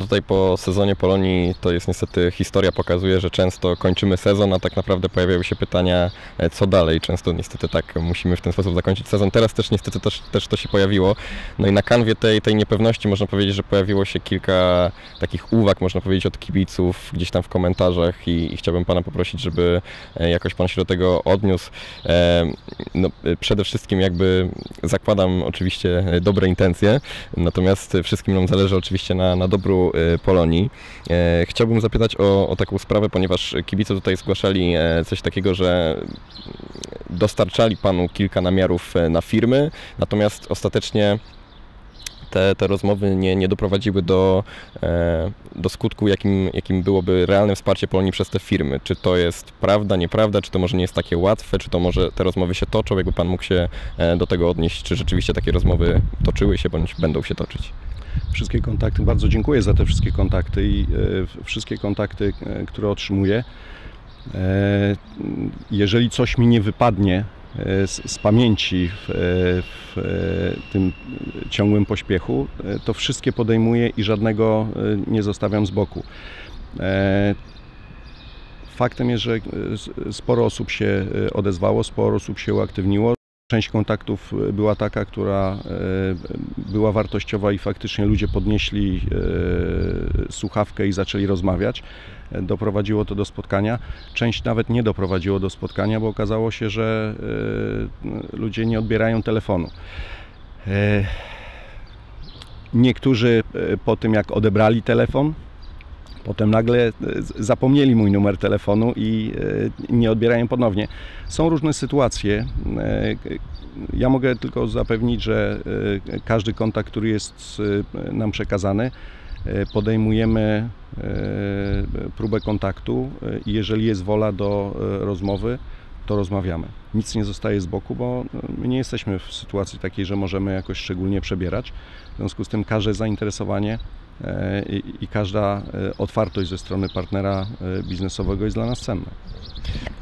Tutaj po sezonie Polonii to jest niestety historia pokazuje, że często kończymy sezon, a tak naprawdę pojawiają się pytania, e, co dalej. Często niestety tak musimy w ten sposób zakończyć sezon. Teraz też niestety też, też to się pojawiło. No i na kanwie tej, tej niepewności można powiedzieć, że pojawiło się kilka takich uwag, można powiedzieć, od kibiców gdzieś tam w komentarzach i, i chciałbym Pana poprosić, żeby e, jakoś Pan się do tego odniósł. E, no, przede wszystkim jakby zakładam oczywiście dobre intencje, natomiast wszystkim nam zależy oczywiście na, na dobru E, Polonii. E, chciałbym zapytać o, o taką sprawę, ponieważ kibice tutaj zgłaszali e, coś takiego, że dostarczali Panu kilka namiarów na firmy, natomiast ostatecznie te, te rozmowy nie, nie doprowadziły do, do skutku, jakim, jakim byłoby realne wsparcie Polonii przez te firmy. Czy to jest prawda, nieprawda, czy to może nie jest takie łatwe, czy to może te rozmowy się toczą, jakby Pan mógł się do tego odnieść, czy rzeczywiście takie rozmowy toczyły się, bądź będą się toczyć? Wszystkie kontakty, bardzo dziękuję za te wszystkie kontakty i e, wszystkie kontakty, e, które otrzymuję. E, jeżeli coś mi nie wypadnie z, z pamięci w, w, tym ciągłym pośpiechu, to wszystkie podejmuję i żadnego nie zostawiam z boku. Faktem jest, że sporo osób się odezwało, sporo osób się uaktywniło. Część kontaktów e, była taka, która e, była wartościowa i faktycznie ludzie podnieśli e, słuchawkę i zaczęli rozmawiać. Doprowadziło to do spotkania. Część nawet nie doprowadziło do spotkania, bo okazało się, że ludzie nie odbierają telefonu. Niektórzy po tym, jak odebrali telefon, Potem nagle e, zapomnieli mój numer telefonu i e, nie odbierają ponownie. Są różne sytuacje. E, ja mogę tylko zapewnić, że każdy kontakt, który jest nam przekazany, podejmujemy próbę kontaktu i jeżeli jest wola do rozmowy, to rozmawiamy. Nic nie zostaje z boku, bo my nie jesteśmy w sytuacji takiej, że możemy jakoś szczególnie przebierać. W związku z tym każde zainteresowanie i, i każda e, otwartość ze strony partnera e, biznesowego jest dla nas cenna.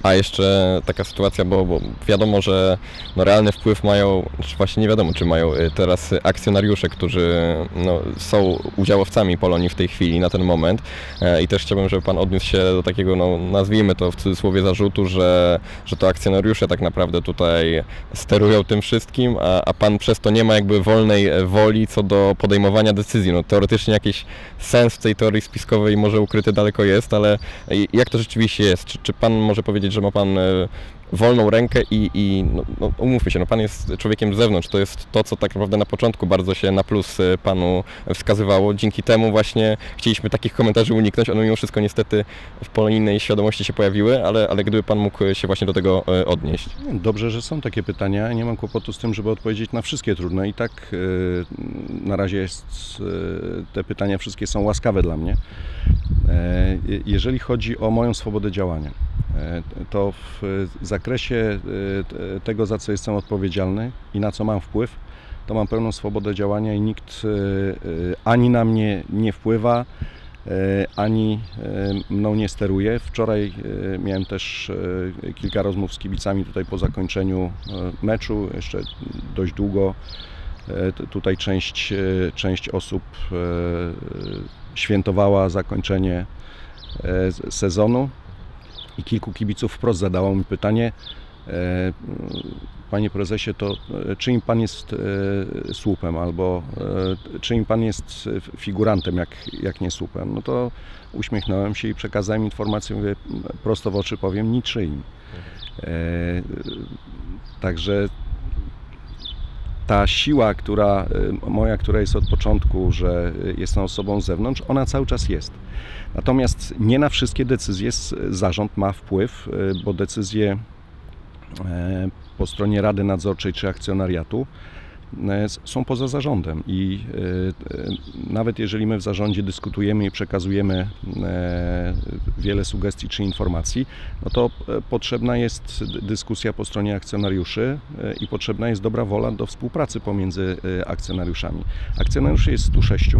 A jeszcze taka sytuacja, bo, bo wiadomo, że no realny wpływ mają, czy właśnie nie wiadomo, czy mają teraz akcjonariusze, którzy no, są udziałowcami Polonii w tej chwili, na ten moment. I też chciałbym, żeby Pan odniósł się do takiego, no, nazwijmy to w cudzysłowie zarzutu, że, że to akcjonariusze tak naprawdę tutaj sterują tym wszystkim, a, a Pan przez to nie ma jakby wolnej woli co do podejmowania decyzji. No, teoretycznie jakiś sens w tej teorii spiskowej może ukryty daleko jest, ale jak to rzeczywiście jest? Czy, czy Pan może powiedzieć, że ma Pan e, wolną rękę i, i no, no, umówmy się, no Pan jest człowiekiem z zewnątrz, to jest to, co tak naprawdę na początku bardzo się na plus e, Panu wskazywało. Dzięki temu właśnie chcieliśmy takich komentarzy uniknąć, one mimo wszystko niestety w polonijnej świadomości się pojawiły, ale, ale gdyby Pan mógł się właśnie do tego e, odnieść. Dobrze, że są takie pytania, nie mam kłopotu z tym, żeby odpowiedzieć na wszystkie trudne i tak na razie jest, te pytania wszystkie są łaskawe dla mnie. Jeżeli chodzi o moją swobodę działania, E, to w zakresie e, tego, za co jestem odpowiedzialny i na co mam wpływ, to mam pełną swobodę działania i nikt e, ani na mnie nie wpływa, ani mną nie steruje. Wczoraj miałem też kilka rozmów z kibicami tutaj po zakończeniu meczu, jeszcze dość długo. Tutaj część, część osób świętowała zakończenie sezonu i kilku kibiców wprost zadało mi pytanie, e, Panie prezesie, to e, czyim pan jest e, słupem albo czyim pan jest figurantem, jak, jak nie słupem? No to uśmiechnąłem się i przekazałem informację, mówię, prosto w oczy powiem, niczyim. Także ta siła, która moja, która jest od początku, że jestem osobą z zewnątrz, ona cały czas jest. Natomiast nie na wszystkie decyzje zarząd ma wpływ, e, bo decyzje e, po stronie Rady Nadzorczej czy akcjonariatu są poza zarządem i nawet jeżeli my w zarządzie dyskutujemy i przekazujemy wiele sugestii czy informacji, no to potrzebna jest dyskusja po stronie akcjonariuszy i potrzebna jest dobra wola do współpracy pomiędzy akcjonariuszami. Akcjonariuszy jest 106,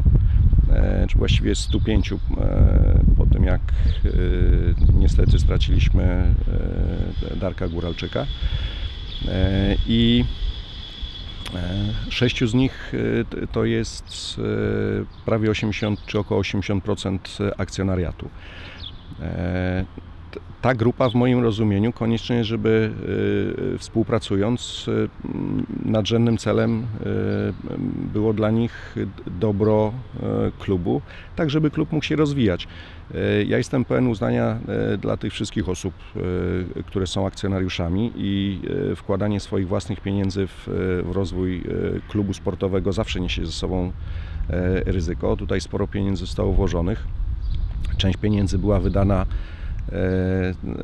E, czy właściwie 105 e, po tym jak e, niestety straciliśmy Darka Góralczyka. I Sześciu z nich to jest prawie 80 czy około 80% akcjonariatu ta grupa w moim rozumieniu koniecznie, żeby y, współpracując, y, nadrzędnym celem y, było dla nich dobro klubu, tak żeby klub mógł się rozwijać. Ja jestem pełen uznania dla tych wszystkich osób, które są akcjonariuszami i wkładanie swoich własnych pieniędzy w, w rozwój klubu sportowego zawsze niesie ze sobą ryzyko. Tutaj sporo pieniędzy zostało włożonych. Część pieniędzy była wydana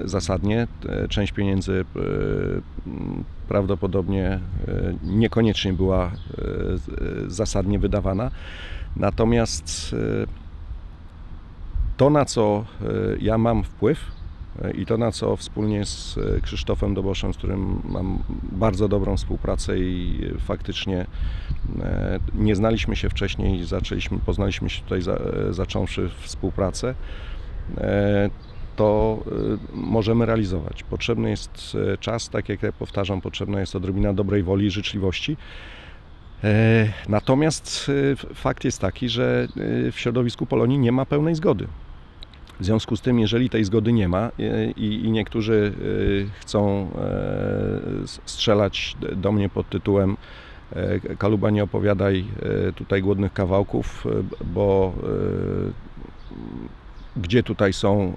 zasadnie. E, część pieniędzy e, prawdopodobnie niekoniecznie była zasadnie wydawana. Natomiast to, na co ja mam wpływ i to, na co wspólnie z Krzysztofem Doboszem, z którym mam bardzo dobrą współpracę i faktycznie nie znaliśmy się wcześniej, zaczęliśmy, poznaliśmy się tutaj zacząwszy współpracę, to y, możemy realizować. Potrzebny jest y, czas, tak jak ja powtarzam, potrzebna jest odrobina dobrej woli i życzliwości. E, natomiast y, fakt jest taki, że w środowisku Polonii nie ma pełnej zgody. W związku z tym, jeżeli tej zgody nie ma i, i niektórzy chcą e, strzelać do mnie pod tytułem e, Kaluba nie opowiadaj tutaj głodnych kawałków, bo gdzie tutaj są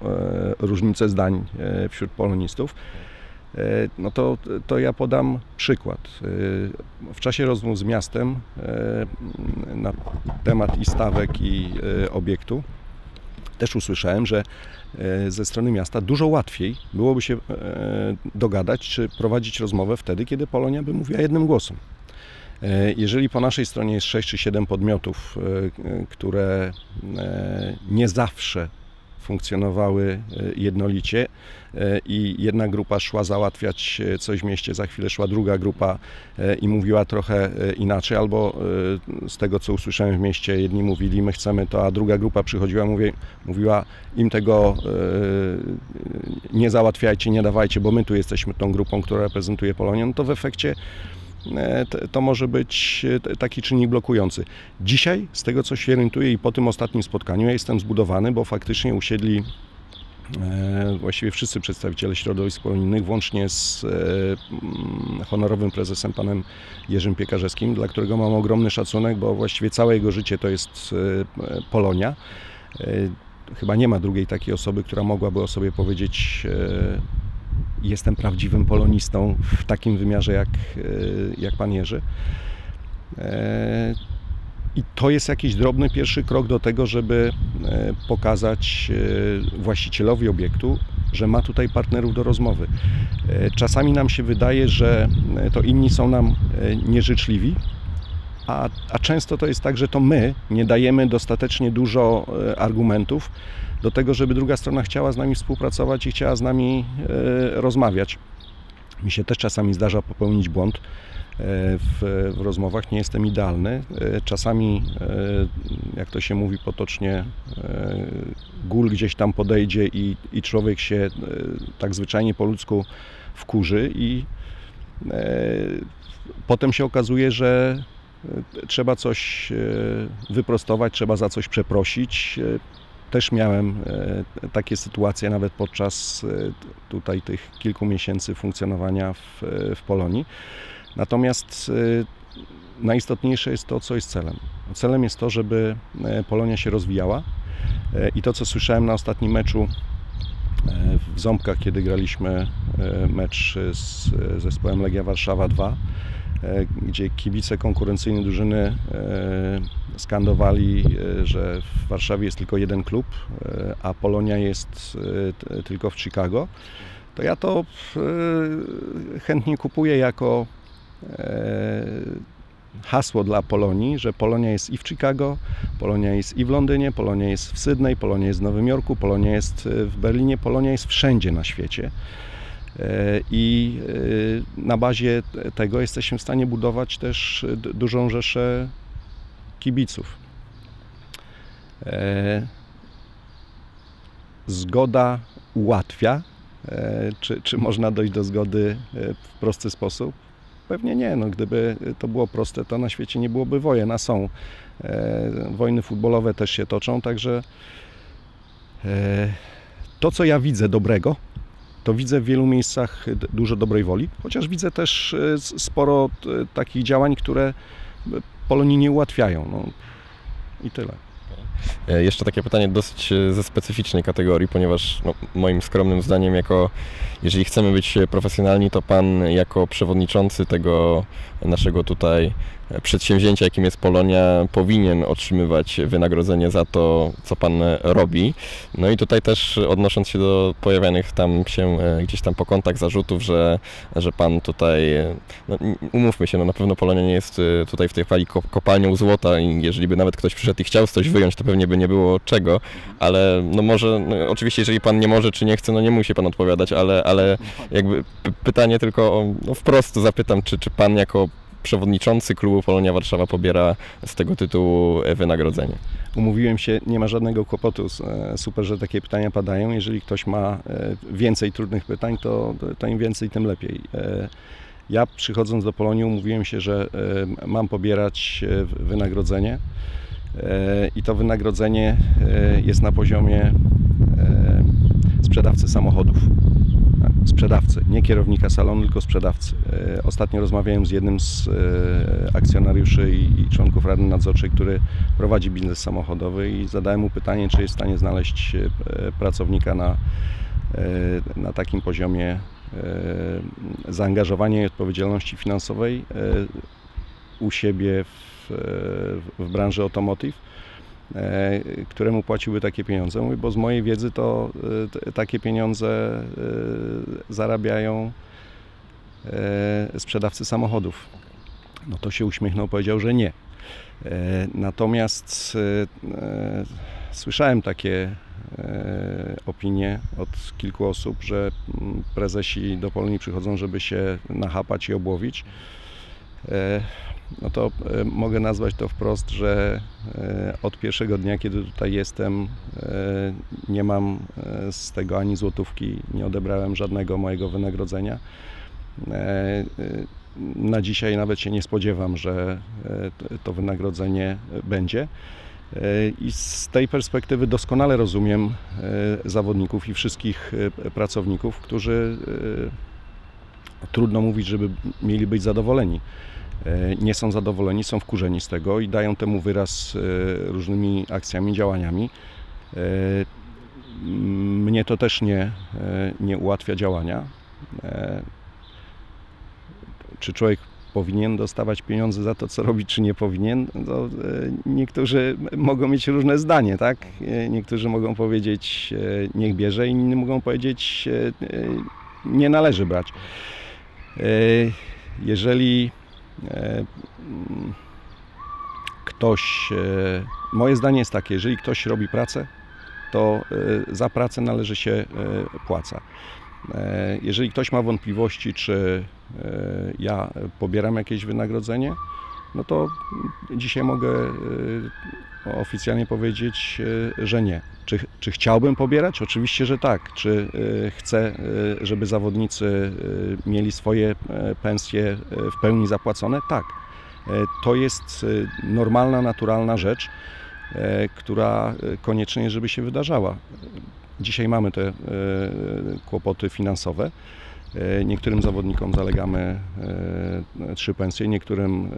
e, różnice zdań e, wśród polonistów, e, no to, to ja podam przykład. W czasie rozmów z miastem na temat i stawek i obiektu też usłyszałem, że ze strony miasta dużo łatwiej byłoby się dogadać czy prowadzić rozmowę wtedy, kiedy Polonia by mówiła jednym głosem. Jeżeli po naszej stronie jest 6 czy 7 podmiotów, które nie zawsze funkcjonowały e, jednolicie e, i jedna grupa szła załatwiać e, coś w mieście, za chwilę szła druga grupa i mówiła trochę inaczej, albo z tego co usłyszałem w mieście, jedni mówili my chcemy to, a druga grupa przychodziła, mówi, mówiła im tego nie załatwiajcie, nie dawajcie, bo my tu jesteśmy tą grupą, która reprezentuje Polonię, no to w efekcie to może być e, taki czynnik blokujący. Dzisiaj, z tego co się orientuję i po tym ostatnim spotkaniu, ja jestem zbudowany, bo faktycznie usiedli e, właściwie wszyscy przedstawiciele środowisk polonijnych, włącznie z honorowym prezesem panem Jerzym Piekarzewskim, dla którego mam ogromny szacunek, bo właściwie całe jego życie to jest Polonia. Chyba nie ma drugiej takiej osoby, która mogłaby o sobie powiedzieć jestem prawdziwym polonistą w takim wymiarze jak, e, jak pan Jerzy. E, I to jest jakiś drobny pierwszy krok do tego, żeby e, pokazać właścicielowi obiektu, że ma tutaj partnerów do rozmowy. Czasami nam się wydaje, że to inni są nam nieżyczliwi, a, a często to jest tak, że to my nie dajemy dostatecznie dużo argumentów, do tego, żeby druga strona chciała z nami współpracować i chciała z nami e, rozmawiać. Mi się też czasami zdarza popełnić błąd e, w, w, rozmowach, nie jestem idealny. E, czasami, jak to się mówi potocznie, gól gdzieś tam podejdzie i, i człowiek się tak zwyczajnie po ludzku wkurzy i potem się okazuje, że trzeba coś wyprostować, trzeba za coś przeprosić. Też miałem e, takie sytuacje nawet podczas e, tutaj tych kilku miesięcy funkcjonowania w, e, w Polonii. Natomiast najistotniejsze jest to, co jest celem. Celem jest to, żeby Polonia się rozwijała i to, co słyszałem na ostatnim meczu w Ząbkach, kiedy graliśmy mecz z zespołem Legia Warszawa 2, E, gdzie kibice konkurencyjnej drużyny e, skandowali, e, że w Warszawie jest tylko jeden klub, a Polonia jest tylko w Chicago, to ja to chętnie kupuję jako hasło dla Polonii, że Polonia jest i w Chicago, Polonia jest i w Londynie, Polonia jest w Sydney, Polonia jest w Nowym Jorku, Polonia jest w Berlinie, Polonia jest wszędzie na świecie. E, I e, na bazie tego jesteśmy w stanie budować też dużą rzeszę kibiców. E, zgoda ułatwia. Czy, czy można dojść do zgody w prosty sposób? pewnie nie. No, gdyby to było proste, to na świecie nie byłoby wojen, a są. Wojny futbolowe też się toczą, także to, co ja widzę dobrego, to widzę w wielu miejscach dużo dobrej woli, chociaż widzę też e, sporo takich działań, które Polonii nie ułatwiają. No, I tyle. E, jeszcze takie pytanie dosyć e, ze specyficznej kategorii, ponieważ no, moim skromnym zdaniem, jako jeżeli chcemy być profesjonalni, to pan jako przewodniczący tego naszego tutaj przedsięwzięcia, jakim jest Polonia, powinien otrzymywać wynagrodzenie za to, co pan robi. No i tutaj też odnosząc się do pojawianych tam się e, gdzieś tam po kątach zarzutów, że, że pan tutaj, no, umówmy się, no na pewno Polonia nie jest e, tutaj w tej chwili kopalnią złota i jeżeli by nawet ktoś przyszedł i chciał coś wyjąć, to pewnie by nie było czego, ale no może, no oczywiście jeżeli pan nie może czy nie chce, no nie musi pan odpowiadać, ale, ale jakby pytanie tylko o, no wprost zapytam, czy, czy pan jako przewodniczący klubu Polonia Warszawa pobiera z tego tytułu wynagrodzenie. Umówiłem się, nie ma żadnego kłopotu. E, super, że takie pytania padają. Jeżeli ktoś ma e, więcej trudnych pytań, to, to im więcej, tym lepiej. E, ja przychodząc do Polonii umówiłem się, że mam pobierać wynagrodzenie i to wynagrodzenie jest na poziomie sprzedawcy samochodów sprzedawcy, nie kierownika salonu, tylko sprzedawcy. E, ostatnio rozmawiałem z jednym z e, akcjonariuszy i członków Rady Nadzorczej, który prowadzi biznes samochodowy i zadałem mu pytanie, czy jest w stanie znaleźć e, pracownika na, na takim poziomie zaangażowania i odpowiedzialności finansowej u siebie w, w branży automotive E, któremu płaciły takie pieniądze. Mówię, bo z mojej wiedzy to e, takie pieniądze e, zarabiają sprzedawcy samochodów. No to się uśmiechnął, powiedział, że nie. Natomiast słyszałem takie opinie od kilku osób, że mm, prezesi do Polonii przychodzą, żeby się nachapać i obłowić no to e, mogę nazwać to wprost, że e, od pierwszego dnia, kiedy tutaj jestem, e, nie mam z tego ani złotówki, nie odebrałem żadnego mojego wynagrodzenia. Na dzisiaj nawet się nie spodziewam, że to wynagrodzenie będzie. I z tej perspektywy doskonale rozumiem zawodników i wszystkich pracowników, którzy trudno mówić, żeby mieli być zadowoleni. E, nie są zadowoleni, są wkurzeni z tego i dają temu wyraz e, różnymi akcjami, działaniami. E, mnie to też nie, nie ułatwia działania. Czy człowiek powinien dostawać pieniądze za to, co robi, czy nie powinien? No, niektórzy mogą mieć różne zdanie, tak? Niektórzy mogą powiedzieć, niech bierze, inni mogą powiedzieć, nie należy brać. Jeżeli ktoś, e, moje zdanie jest takie, jeżeli ktoś robi pracę, to e, za pracę należy się płaca. Jeżeli ktoś ma wątpliwości, czy ja pobieram jakieś wynagrodzenie, no to dzisiaj mogę oficjalnie powiedzieć, że nie. Czy, czy chciałbym pobierać? Oczywiście, że tak. Czy e, chcę, e, żeby zawodnicy e, mieli swoje pensje w pełni zapłacone? Tak. To jest normalna, naturalna rzecz, która koniecznie, żeby się wydarzała. Dzisiaj mamy te kłopoty finansowe. Niektórym zawodnikom zalegamy trzy pensje, niektórym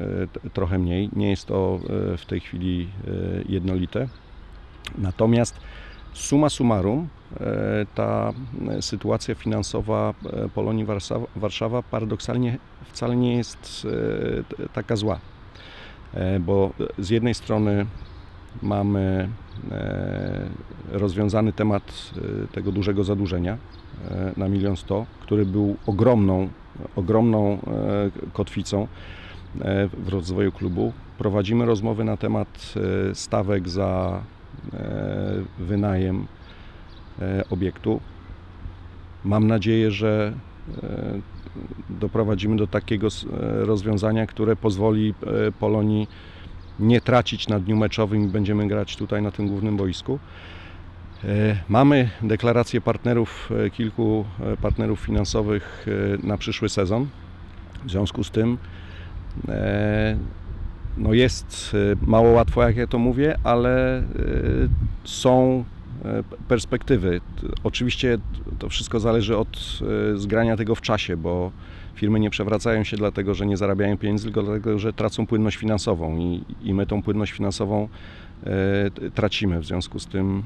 trochę mniej. Nie jest to w tej chwili jednolite. Natomiast suma summarum e, ta sytuacja finansowa e, Polonii Warszawa, Warszawa paradoksalnie wcale nie jest e, taka zła, bo z jednej strony mamy rozwiązany temat tego dużego zadłużenia na milion sto, który był ogromną, ogromną kotwicą w rozwoju klubu. Prowadzimy rozmowy na temat stawek za E, wynajem e, obiektu. Mam nadzieję, że e, doprowadzimy do takiego rozwiązania, które pozwoli Polonii nie tracić na dniu meczowym i będziemy grać tutaj na tym głównym boisku. Mamy deklarację partnerów, kilku partnerów finansowych na przyszły sezon. W związku z tym e, no jest e, mało łatwo, jak ja to mówię, ale e, są perspektywy. Oczywiście to wszystko zależy od zgrania tego w czasie, bo firmy nie przewracają się dlatego, że nie zarabiają pieniędzy, tylko dlatego, że tracą płynność finansową i, i my tą płynność finansową tracimy. W związku z tym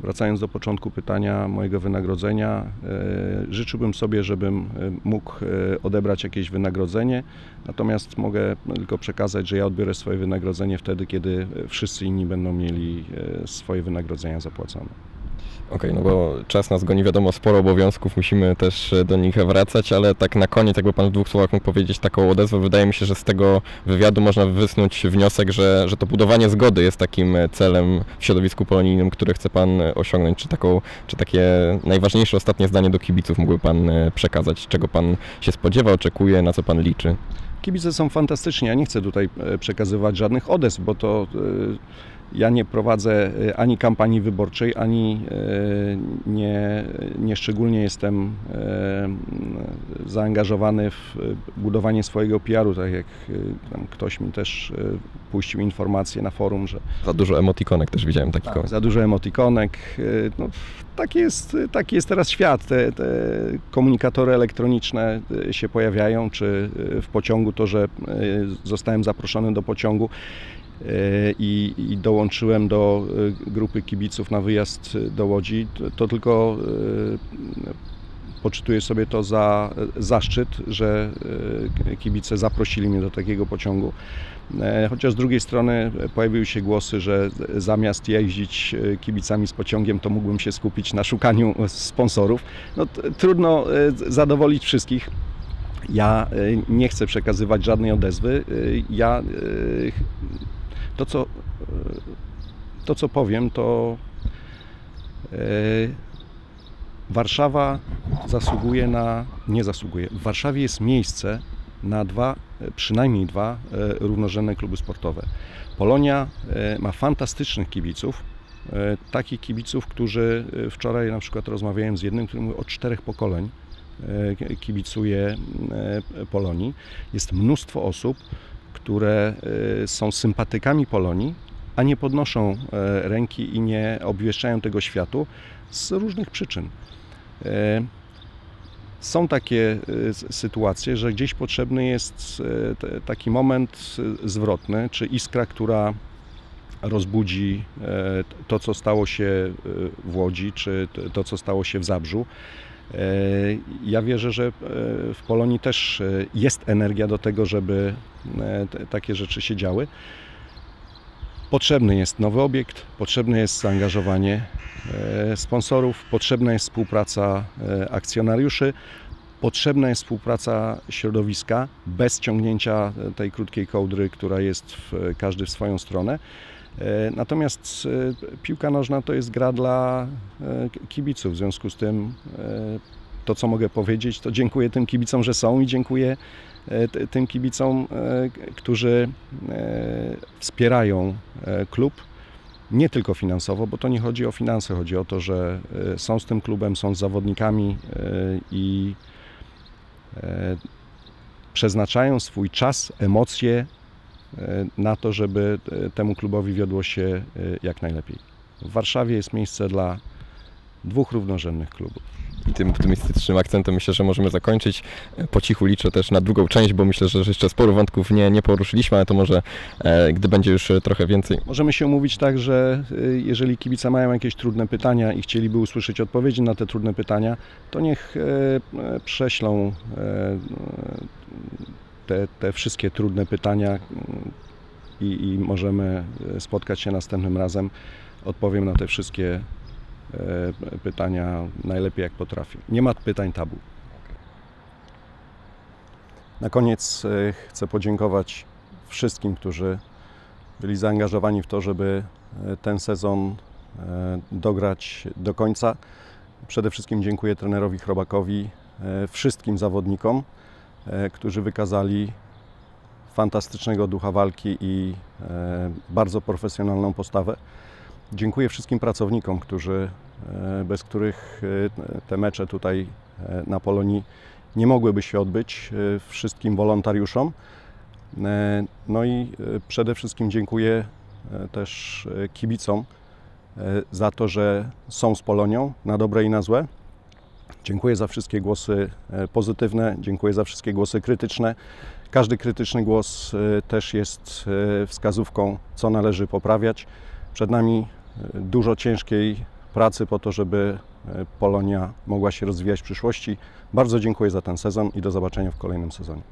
Wracając do początku pytania mojego wynagrodzenia, e, życzyłbym sobie, żebym e, mógł e, odebrać jakieś wynagrodzenie, natomiast mogę tylko przekazać, że ja odbiorę swoje wynagrodzenie wtedy, kiedy wszyscy inni będą mieli swoje wynagrodzenia zapłacone. Okej, okay, no bo czas nas goni, wiadomo, sporo obowiązków, musimy też e, do nich wracać, ale tak na koniec, jakby Pan w dwóch słowach mógł powiedzieć taką odezwę, wydaje mi się, że z tego wywiadu można wysnuć wniosek, że, że to budowanie zgody jest takim e, celem w środowisku polonijnym, który chce Pan e, osiągnąć. Czy, taką, czy takie najważniejsze ostatnie zdanie do kibiców mógłby Pan przekazać? Czego Pan się spodziewa, oczekuje, na co Pan liczy? Kibice są fantastyczni. Ja nie chcę tutaj przekazywać żadnych odezw, bo to ja nie prowadzę e, ani kampanii wyborczej, ani e, nie, nie szczególnie jestem e, zaangażowany w budowanie swojego PR-u, tak jak ktoś mi też puścił informację na forum, że... Za dużo emotikonek też widziałem taki tak, Za dużo emotikonek. No, taki, jest, taki jest teraz świat. Te, te komunikatory elektroniczne się pojawiają, czy w pociągu to, że zostałem zaproszony do pociągu i, i, dołączyłem do e, grupy kibiców na wyjazd do Łodzi, to, to tylko e, poczytuję sobie to za zaszczyt, że kibice zaprosili mnie do takiego pociągu. Chociaż z drugiej strony pojawiły się głosy, że zamiast jeździć kibicami z pociągiem, to mógłbym się skupić na szukaniu sponsorów. No, trudno zadowolić wszystkich. Ja nie chcę przekazywać żadnej odezwy. Ja to, co, to, co powiem, to e, Warszawa zasługuje na, nie zasługuje, w Warszawie jest miejsce na dwa, przynajmniej dwa e, równorzędne kluby sportowe. Polonia e, ma fantastycznych kibiców, takich kibiców, którzy wczoraj na przykład rozmawiałem z jednym, który mówi od czterech pokoleń kibicuje Polonii. Jest mnóstwo osób, które y, są sympatykami Polonii, a nie podnoszą e, ręki i nie obwieszczają tego światu z różnych przyczyn. E, są takie e, sytuacje, że gdzieś potrzebny jest taki moment zwrotny, czy iskra, która rozbudzi to, co stało się w Łodzi, czy to, co stało się w Zabrzu. E, ja wierzę, że e, w Polonii też e, jest energia do tego, żeby takie rzeczy się działy. Potrzebny jest nowy obiekt, potrzebne jest zaangażowanie sponsorów, potrzebna jest współpraca akcjonariuszy, potrzebna jest współpraca środowiska bez ciągnięcia tej krótkiej kołdry, która jest w, każdy w swoją stronę. E, natomiast e, piłka nożna to jest gra dla e, kibiców, w związku z tym to, co mogę powiedzieć, to dziękuję tym kibicom, że są i dziękuję tym kibicom, którzy wspierają klub. Nie tylko finansowo, bo to nie chodzi o finanse, chodzi o to, że są z tym klubem, są z zawodnikami i przeznaczają swój czas, emocje, na to, żeby e, temu klubowi wiodło się e, jak najlepiej. W Warszawie jest miejsce dla dwóch równorzędnych klubów. I tym optymistycznym akcentem myślę, że możemy zakończyć. Po cichu liczę też na drugą część, bo myślę, że jeszcze sporo wątków nie, nie poruszyliśmy, ale to może e, gdy będzie już trochę więcej. Możemy się umówić tak, że jeżeli kibice mają jakieś trudne pytania i chcieliby usłyszeć odpowiedzi na te trudne pytania, to niech e, prześlą e, te, te wszystkie trudne pytania mm, i, i możemy e, spotkać się następnym razem. Odpowiem na te wszystkie e, pytania najlepiej jak potrafię. Nie ma pytań tabu. Na koniec e, chcę podziękować wszystkim, którzy byli zaangażowani w to, żeby ten sezon dograć do końca. Przede wszystkim dziękuję trenerowi Chrobakowi, wszystkim zawodnikom. E, którzy wykazali fantastycznego ducha walki i e, bardzo profesjonalną postawę. Dziękuję wszystkim pracownikom, którzy, e, bez których te mecze tutaj na Polonii nie mogłyby się odbyć wszystkim wolontariuszom. No i przede wszystkim dziękuję też kibicom za to, że są z Polonią na dobre i na złe. Dziękuję za wszystkie głosy pozytywne, dziękuję za wszystkie głosy krytyczne. Każdy krytyczny głos też jest wskazówką, co należy poprawiać. Przed nami dużo ciężkiej pracy po to, żeby Polonia mogła się rozwijać w przyszłości. Bardzo dziękuję za ten sezon i do zobaczenia w kolejnym sezonie.